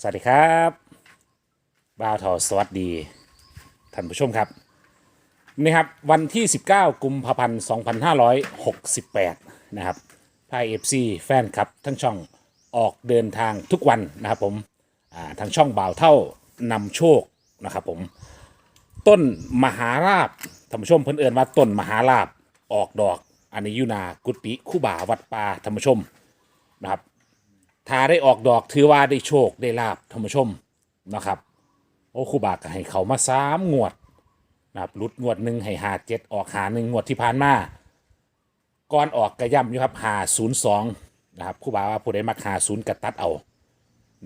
สวัสดีครับบ่าวทอสวัสดี ท่านผู้ชมครับนี่ครับ วันที่ 19 กุมภาพันธ์ 2568 นะครับพายเอฟซีแฟนครับ ทั้งช่องออกเดินทางทุกวันนะครับผมอ่าทางช่องบ่าวเท่านำโชคนะครับผม ต้นมหาราบท่านผู้ชมเพิ่นเอินว่าต้นมหาราบออกดอกอันนี้ยูนากุฏิคู่บ่าวัดป่าท่านผู้ชมนะครับ ถ้าได้ออกดอกถือว่าได้โชคได้ลาบท่านผู้ชมนะครับ โอ้ครูบาก็ให้เขามาสามงวดนะครับหลุดงวดหนึ่งให้หาเจ็ดออกหาหนึ่งงวดที่ผ่านมาก่อนออกกระย่ำอยู่ครับหาศูนย์สองนะครับครูบาว่าผู้ใดมักหาศูนย์กระตัดเอา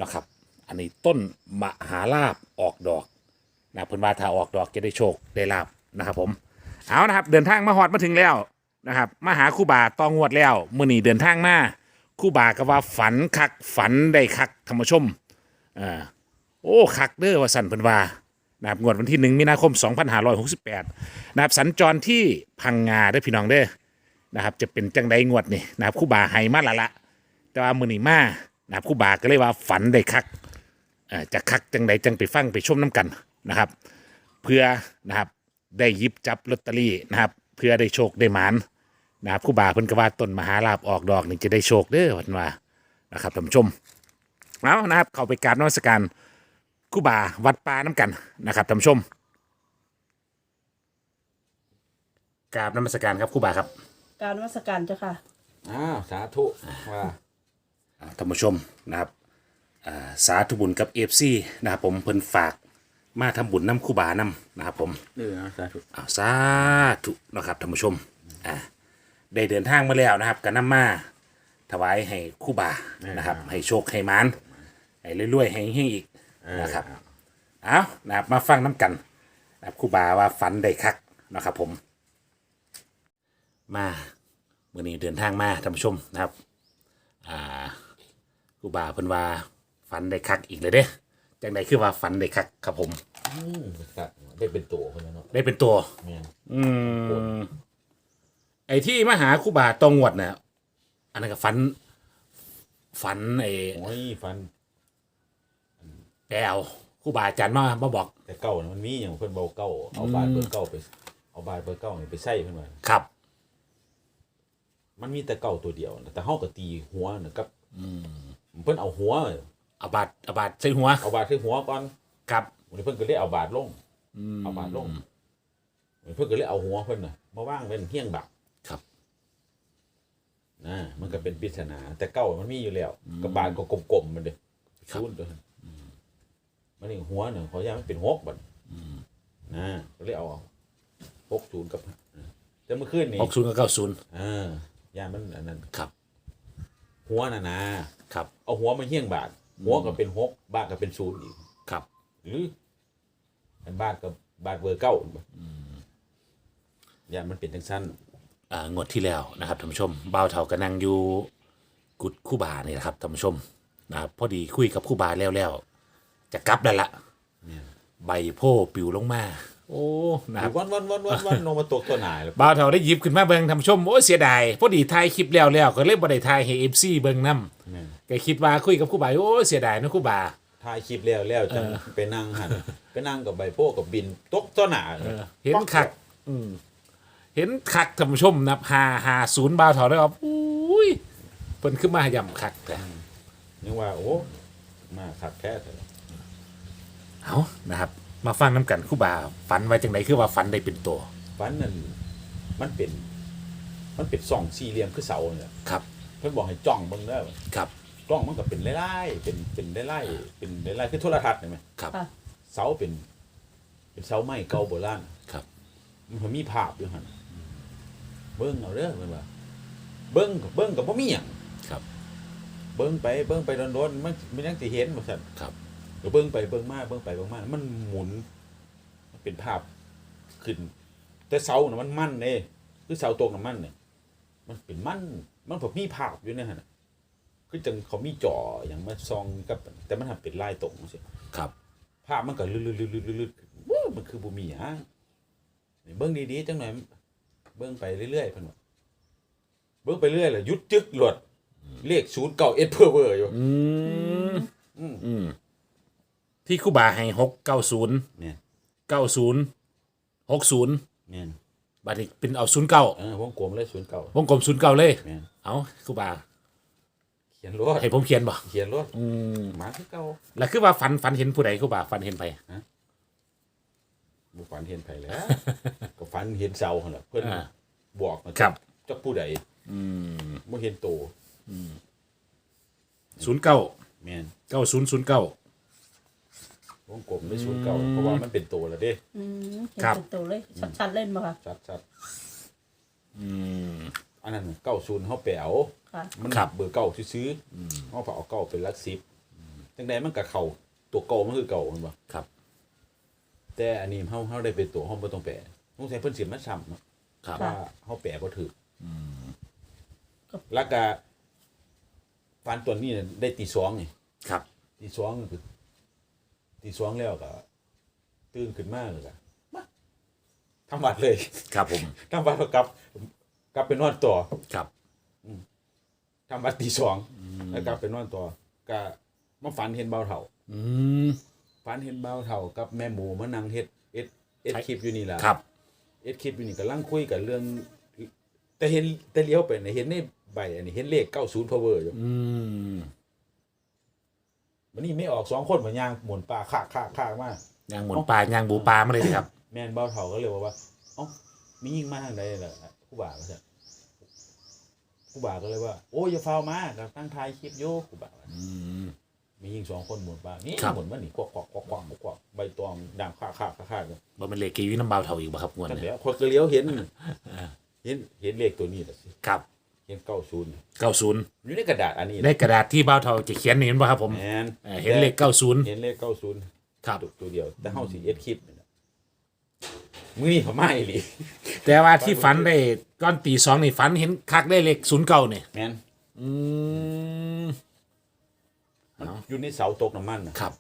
นะครับ อันนี้ต้นมหาลาบออกดอกนะเพิ่นว่าถ้าออกดอกจะได้โชคได้ลาบนะครับ ผมเอานะครับ เดินทางมาฮอดมาถึงแล้วนะครับมาหาครูบาตองงวดแล้วมื้อนี้เดินทางมา ครูบาก็ว่าฝันคักฝันได้คักธรรมชมอ่าโอ้คักเด้อว่าสันเพิ่นว่านะครับงวดวันที่หนึ่งมีนาคม 2568นะครับสัญจรที่พังงาเด้อพี่น้องเด้อนะครับจะเป็นจังไดงวดนี่นะครับคู่บาให้มาละละ แต่ว่ามื้อนีมานะครับคู่บาก็เลยว่าฝันได้คักอ่อจะคักจังไดจังไปฟังไปชมน้ำกันนะครับ เพื่อนะครับได้หยิบจับลอตเตอรี่นะครับ เพื่อได้โชคได้หมาน นะครับครู่บาเพิ่นก็ว่าต้นมหาลาบออกดอกนี่จะได้โชคเด้อวันว่านะครับท่านผู้ชมเอานะครับ เข้าไปกราบนมัสการครู่บาวัดป่าน้ำกันนะครับท่านผู้ชมกราบนมัสการครับครู่บาครับการนวัสการเจ้าค่ะ อ้าวสาธุว่าอ่าท่านผู้ชมนะครับอ่าสาธุบุญกับเอฟซีนะครับผมเพิ่นฝากมาทำบุญน้ำครู่บาน้ำนะครับผม เออสาธุอ้าวสาธุนะครับท่านผู้ชมอ่า ได้เดินทางมาแล้วนะครับกันน้ำมา ถวายให้ครู่บานะครับ ให้โชคให้หมานให้รวยๆให้เฮงๆอีกนะครับเอานะครับมาฟังน้ำกันนะครับครูบาว่าฝันได้คักนะครับ ผม มาเมื่อนี้เดินทางมาท่านผู้ชมนะครับอ่าครูบาเพิ่นว่าฝันได้คักอีกเลยเด้จังใดคือว่าฝันได้คักครับผม อืมครับได้เป็นตัวคนนั้นเนาะได้เป็นตัว แม่นอืมไอ้ที่มาหาครูบาตองวดเนี่ยอันนั้นก็ฝัน ฝันไอ้โอ้ยฟันแปลวครูบาอาจารย์มามาบอก แต่เก่าน่ะมันมีอย่างเพิ่นเบาเก่าเอาบาดเบอร์เก่าไป เอาบาดเบอร์เก่านี่ไปใส่เพิ่นว่าครับ มันมีแต่เก่าตัวเดียวนะแต่เฮาก็ตีหัวน่ะกับเพิ่นเอาหัว เอาบาดเอาบาดใส่หัวเอาบาดที่หัวก่อนครับ วันนี้เพิ่นก็เลยเอาบาดลง เอาบาดลงวันนี้เพิ่นก็เลยเอาหัวเพิ่นน่ะมาว่างเป็นเฮี้ยงบักครับนะ มันก็เป็นปริศนา แต่เก่ามันมีอยู่แล้วกับบาดก็กลมๆมันเด้ชูนตัวนั้นมันนี่หัวน่ะขอยามันเป็นหกบัดนะก็เลยเอาหกศูนย์กับแต่เมื่อคืนนี้หกศูนย์กับเก้าศูนย์อ่ายามันอันนั้น ครับ หัวน่ะนะครับ เอาหัวมาเฮี้ยงบาท หัวก็เป็นหกบาทก็เป็นศูนย์อีก ครับ หรืออันบาทกับบาทเบอร์เก้าบ่ยามันเป็นทั้งสั้นอ่า งวดที่แล้วนะครับท่านผู้ชมบ่าวเถาก็นั่งอยู่กุดคู่บานี่แหละครับท่านผู้ชมนะครับพอดีคุยกับคู่บาแล้วแล้วจะกลับแล้วละใบโพปิวลงมา โอ้นะครับวันวันวันวันวันโนมาตกตัวหนายแล้วบ่าวเถาได้หยิบขึ้นมาเบิ่งท่านผู้ชมโอ้เสียดายพอดีถ่ายคลิปแล้วแล้วก็เลยบ่ได้ถ่ายให้เอฟซีเบิ่งนํก็คิดว่าคุยกับคู่บาโอ้เสียดายนะคู่บาถ่ายคลิปแล้วแล้วจังไปนั่งหันไปนั่งกับใบโป้กับบินตกตัวหนาเห็นคักอืม เห็นคักท่านผู้ชมนะครับหาหาศูนย์บ่าวเถาได้ครับอุ้ยเพิ่นขึ้นมาย่ำคักแต่ยังว่าโอ้ มาขัดแค่เถอะเอานะครับ มาฟังน้ำกันครู่บาฝันไว้จังไดคือว่าฝันได้เป็นตัวฟันนั่นมันเป็น มันเป็นสองสี่เหลี่ยมคือเสาเนี่ยครับ เพิ่นบอกให้จ้องเบิ่งเด้อครับกล้องมันก็เป็นไล่ๆเป็นเป็นไล่ๆเป็นไล่ๆคือโทรทัศน์เห็นไหมครับค่ะเสาเป็น เป็นเสาไม้เก่าโบราณครับ มันก็มีภาพอยู่หั่น เบิ่งเอาเด้อเพิ่นว่าเบิ่งก็เบิ่งก็บ่มีหยังครับ เบิ่งไปเบิ่งไปโดนๆมันมันยังสิเห็นว่าซั่นครับก็เบิ่งไปเบิ่งมาเบิ่งไปเบิ่งมา มันหมุนมันเป็นภาพขึ้น แต่เสาน่ะมันมั่นเด้คือเสาตกน้ำมันเนี่ยมันเป็นมั่นมันแบบมีภาพอยู่เนี่ยฮะน่ะคือจังเขามีจออย่างมาซองกับ แต่มันทำเป็นลายตรงใช่ครับ ภาพมันก็ลื่นๆๆๆๆว้ามันคือบ่มีหยังนี่เบิ่งดีๆจังหน่อย เบิ่งไปเรื่อยๆเพิ่นว่าเบิ่งไปเรื่อยแล้วหยุดจึกหลดเลข0 9 1เพอเวอร์อยู่อืมอืมอืมที่ครู่บาให้หกเก้าศูนย์แม่นเก้าศูนย์หกศูนย์แม่นบัดนี้เป็นเอาศูนย์เก้าเออวงกลมเลยศูนย์เก่าวงกลมศูนย์เก้าเลยแม่นเอาครู่บาเขียนรวดให้ผมเขียนบ่เขียนรวดอืม หมาคือเก่า แล้วคือว่าฝันฝันเห็นผู้ใดครู่บาฝันเห็นไป บุฝันเห็นไผแล้ว ก็ฝันเห็นเสาหั่นแหละเพิ่นอ่า บอกมาครับ จักผู้ใดอืมบ่เห็นโตศูนย์เก้าแม่นเก้าศูนย์ศูนย์เก้า วงกลมเลยศูนย์เก่าเพราะว่ามันเป็นโตแล้วเด้อืมเห็นเป็นตัวเลยชัดๆเล่นมาค่ะชัดอืม ๆอันนั้นเก้าศูนย์เฮาไปเอาค่ะมันครับ เบอร์เก่าซื้อๆเฮาพอเอาเก่าเป็นหลักสิบจังใดมันก็เข้าตัวเก่ามันคือเก่าแม่นบ่ครับ แต่อันนี้เฮาเฮาได้เป็นตัวเฮาบ่ต้องแปลสงสัยเพิ่นสิมาซ้ำเนาะครับว่าเฮาแปลบ่ถูกครับแล้วก็ฟันตัวนี้น่ะได้ตีสองนี่ครับ ตีสองคือตีสองแล้วก็ตื่นขึ้นมาเลยก็มาทำวัดเลย ครับผมทำวัดแล้วกลับ กลับไปนอนต่อครับทำวัดตีสองแล้วกลับไปนอนต่อก็มาฝันเห็นเบาเถ่า อืม ฝันเห็นเบาเถ่ากับแม่หมูมานั่งเฮ็ดเอ็ดเอ็ดคลิปอยู่นี่ล่ะครับ เอ็ดคลิปอยู่นี่กำลังคุยกันเรื่อง แต่เห็นแต่เลี้ยวไปเนี่ยเห็นในใบอันนี้เห็นเลข90 power อยู่อืมมันนี่ไม่ออกสองคนเหมือนยางหมุนปลาคากคากคากมากยางหมุนปลายางบูปลามาเลยครับ แม่นเบาเถ่าก็เลยบอกว่าเอ้ามียิงมาทางใดล่ะผู้บ่าวว่าซั่นผู้บ่าวก็เลยว่า โอ้ยอย่าฟาวมากับตั้งทายคลิปอยู่ผู้บ่าวว่าอืม มียิงสองคนหมุนปลานี่ครับ หมุนมานี่ควักควักควักควักควักใบตองด่างคากคากคากคากอยู่บ่เป็นเลขกีวิน้ำเบาเท่าอีกบ่ครับงวดกันนี้แล้วคนก็เลี้ยวเห็น เห็นเห็นเลขตัวนี้ล่ะสิครับเห็นเก้าศูนย์เก้าศูนย์อยู่ในกระดาษอันนี้ในกระดาษที่เบาเท่าจะเขียนนี่เห็นบ่ครับผมแมนเอ่อเห็นเลขเก้าศูนย์เห็นเลขเก้าศูนย์ครับ ตัวเดียว แต่เฮาสิเอ็ดคลิปนี่นะมือนี่ผมไม่หลีแต่ว่าที่ฝันได้ก้อนตีสองนี่ฝันเห็นคักได้เลขศูนย์เก้านี่แมนอืม มันอยู่ในเสาตกน้ำมันนะครับ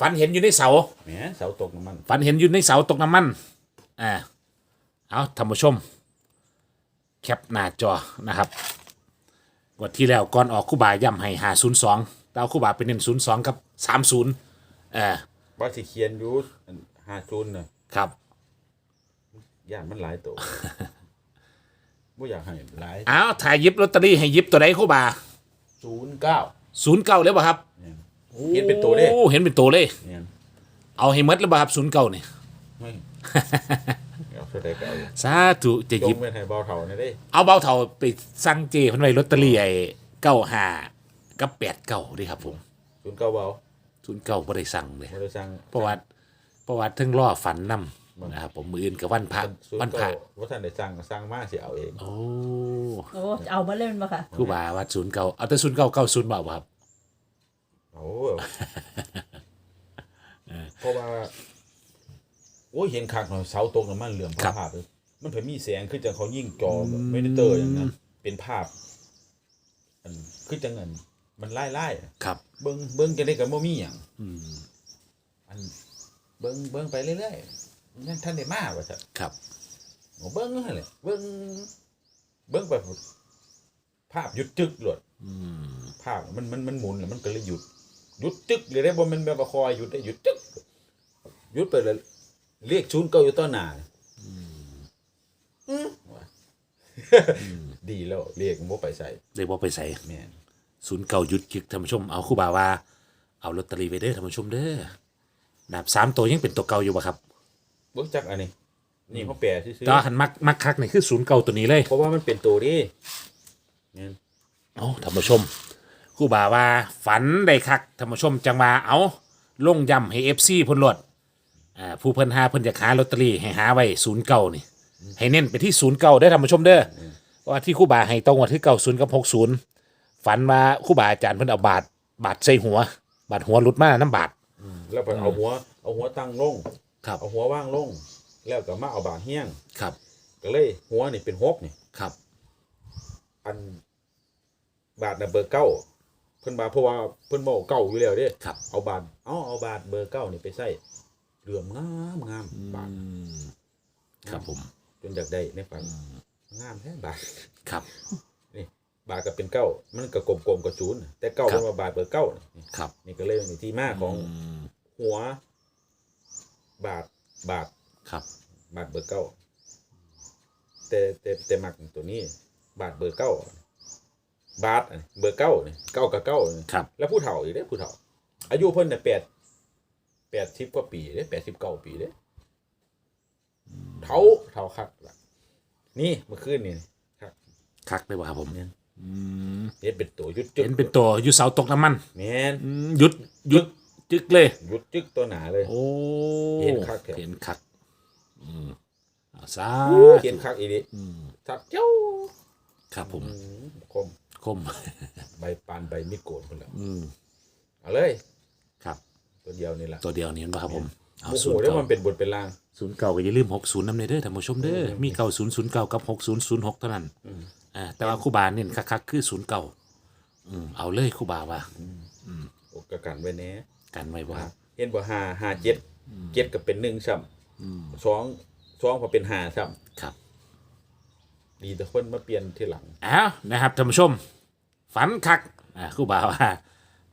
ฝันเห็นอยู่ในเสา แหมเสาตกน้ำมัน ฝันเห็นอยู่ในเสาตกน้ำมัน อ่า เอาท่านผู้ชม แคปหน้าจอนะครับงวันที่แล้วก่อนออกคู่บาย่ำให้หาศูนย์สองดาวคู่บาเป็นเน้นศูนย์สองกับสามศูนย์เออว่าสิเขียนอยู่ห้าศูนย์น่ะครับ ย่านมันหลายตัว บ่อยากให้หลายเอาถ่ายยิบลอตเตอรี่ให้ยิบตัวใดคู่บา ศูนย์เก้า ศูนย์เก้าเลยป่ะครับเห็นเป็นตัวเด้โอ้เห็นเป็นตัวเลย เนี่ยเอาให้หมดเลยป่ะครับศูนย์เก้านี่ ไม่เอาเท่าใดก็เอาสาธุจะจหยิงบเป็นให้เบาเท่านี่เด้เอาเบาเท่าไปสั่งเจเพันไว้ลอตเตอรี่ไอ้เก้าห้ากับแปดเก้าดิครับผมศูนย์เก้าเบาศูนย์เก้าบ่ได้สั่งเลยบ่ได้สั่งเพราะว่าเพราะว่าทั้งล่อฝันนำ นะครับผมมืออื่นกับวันพระศูนวันย์พระเก้าว่าท่านได้สั่งสั่งมาสิเอาเองโอ้โอ้เอามาเล่นมาค่ะ ครูบาว่าศูนย์เก้าเอาแต่ศูนย์เก้าเก้าศูนย์เปล่าครับ โอ้เพราะว่า โอ้ยเห็นคักหน่อยเสาตกน้ำมันเหลื่อมภาพเลยมันเพิ่นมีแสงคือจังเขายิ่งจอแบบไม่ได้เตอร์อย่างนั้นเป็นภาพอันคือจังนั้นมันไล่ไล่ๆอะครับ เบิ้งเบิ้งจะได้กับบ่มีหยังอืมอันเบิ้งเบิ้งไปเรื่อย ๆนั่นท่านได้มาว่าซั่นครับโอ้เบิ้งนั่นแหละเบิ้งเบิ้งไปภาพหยุดจึกโลดอืมภาพมันมันมันหมุนแล้วมันก็เลยหยุดหยุดจึกเลยได้บ่แมันแบบว่าคอยหยุดได้หยุดจึกหยุดไปเลยเรียกชูนย์เก่าอยู่ต่อหน้าอืมว่ะดีแล้วเรียกบ่ไปใส่เลยบ่ไปใส่แม่นศูนย์เก้าหยุดคิกท่านผู้ชมเอาครูบาว่า เอาลอตเตอรี่ไปเด้อท่านผู้ชมเด้อนะครับสามตัวยังเป็นตัวเก่าอยู่ป่ะครับ บ่จักอันนี้ นี่เขาแปลซื่อแต่ว่าหันมักมักคักนี่คือศูนย์เก่าตัวนี้เลยๆเพราะว่ามันเป็นตัวนี้แม่นเอาท่านผู้ชมครู่บาว่าฝันได้คักท่านผู้ชมจังมาเอาลงย่ำให้เอฟซีพนรวดอ่าผู้เพิ่นหาเพิ่นจะหาลอตเตอรี่ให้หาไว้ศูนย์เก้านี่ ให้เน้นไปที่ศูนย์เก้าได้อท่านผู้ชมเด้ออเพราะว่าที่ครู่บาให้ตรงกับที่เก้าศูนย์กับหกศูนย์ฝันว่าครู่บาอาจารย์เพิ่นเอาบาทบาทใส่หัว บาทหัวหลุดมาน้ำบาทแล้วไปเอาหัว เอาหัวตั้งลง ครับ เอาหัวว่างลง แล้วก็มาเอาบาดเฮี้ยง ครับ ก็เลย หัวนี่เป็นหกนี่ ครับ อันบาทน่ะเบอร์เก้าเพิ่นบาเพราะว่าเพิ่นบ่เอาเก้าอยู่แล้วเด้ครับ เอาบาทเอาเอาบาทเบอร์เก้านี่ไปใส่เหลื่อมงามงามบาทอืมครับผม จนอยากได้ในฝันงามแท้บาทครับนี่บาทก็เป็นเก้ามันก็กลมๆกับศูนย์แต่เก้าครับเป็นว่าบาทเบอร์เก้านี่ครับนี่ก็เลยเป็นที่มาของอืมหัว บาทบาทครับ บาทเบอร์เก้าแต่แต่แต่มักตัวนี้ บาทเบอร์เก้าบาทอันเบอร์เก้านี่เก้ากับเก้านี่ครับ แล้วผู้เฒ่าอีกเด้ผู้เฒ่า อายุเพิ่นน่ะแปดแปดสิบกว่าปีเด้แปดสิบเก้าปีเด้เฒ่าเฒ่าคักล่ะนี่เมื่อคืนนี่ครับคักได้บ่ครับผมเนี่ยอืมเฮ็ดเป็นตัวยุดจึกเห็นเป็นตัวอยู่เสาตกน้ำมันแม่นอืมหยุดหยุด จึกเลยยุดจึกตัวหนาเลย โอ้เห็นคักแท้ เห็นคักอืมเอาซาเขียนคักอีดิอืมทับเจ้าครับผม อืมคมคม ใบปานใบมิดโกนพุ่นแล้วอืมเอาเลย ครับ ตัวเดียวนี่ล่ะตัวเดียวนี้นะครับผมเอาโอ้โหศูนย์แล้วเก่ามันเป็นบทเป็นล่าง ศูนย์เก่าก็อย่าลืมหกศูนย์นำเนเด้อท่านผู้ชมเด้อมีเก่าศูนย์ศูนย์เก่ากับหกศูนย์ศูนย์หกเท่านั้นอ่าแต่ว่าครู่บาเน้นคักๆคือศูนย์เก่าอืมเอาเลยครู่บาว่า โอกกันไว้แน่ กันไว้บ่ครับ เห็นบ่ห้าห้าเจ็ดเจ็ดก็เป็นหนึ่งซ้ำสองสองพอเป็นห้าซ้ครับำดีแต่คนมาเปลี่ยนทีหลังอ้าวนะครับท่านผู้ชม ฝันคักอ่าครู่บาว่า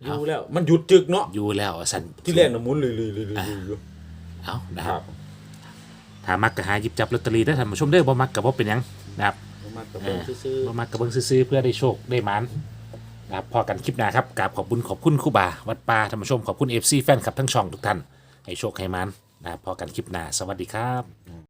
อยู่แล้ว มันหยุดจึกเนาะอยู่แล้วสันที่แรกน่ะหมุนลุยลุยลุยลุยลุยอยู่เอานะคครัรับบถ้ามักก็หาหยิบจับลอตเตอรี่ได้อท่านผู้ชมเด้อบ่มักก็บ่เป็นหยังนะครับ มากระเบื้องซื่อบ่มักก็เบิ่งซื้อๆเพื่อได้โชคได้หมาน นะครับพอกันคลิปหน้าครับกราบขอบคุณขอบคุณครูบา วัดป่าธรรมชมขอบคุณเอฟซีแฟนคลับทั้งช่องทุกท่าน ให้โชคให้มันนะครับพอกันคลิปหน้าสวัสดีครับ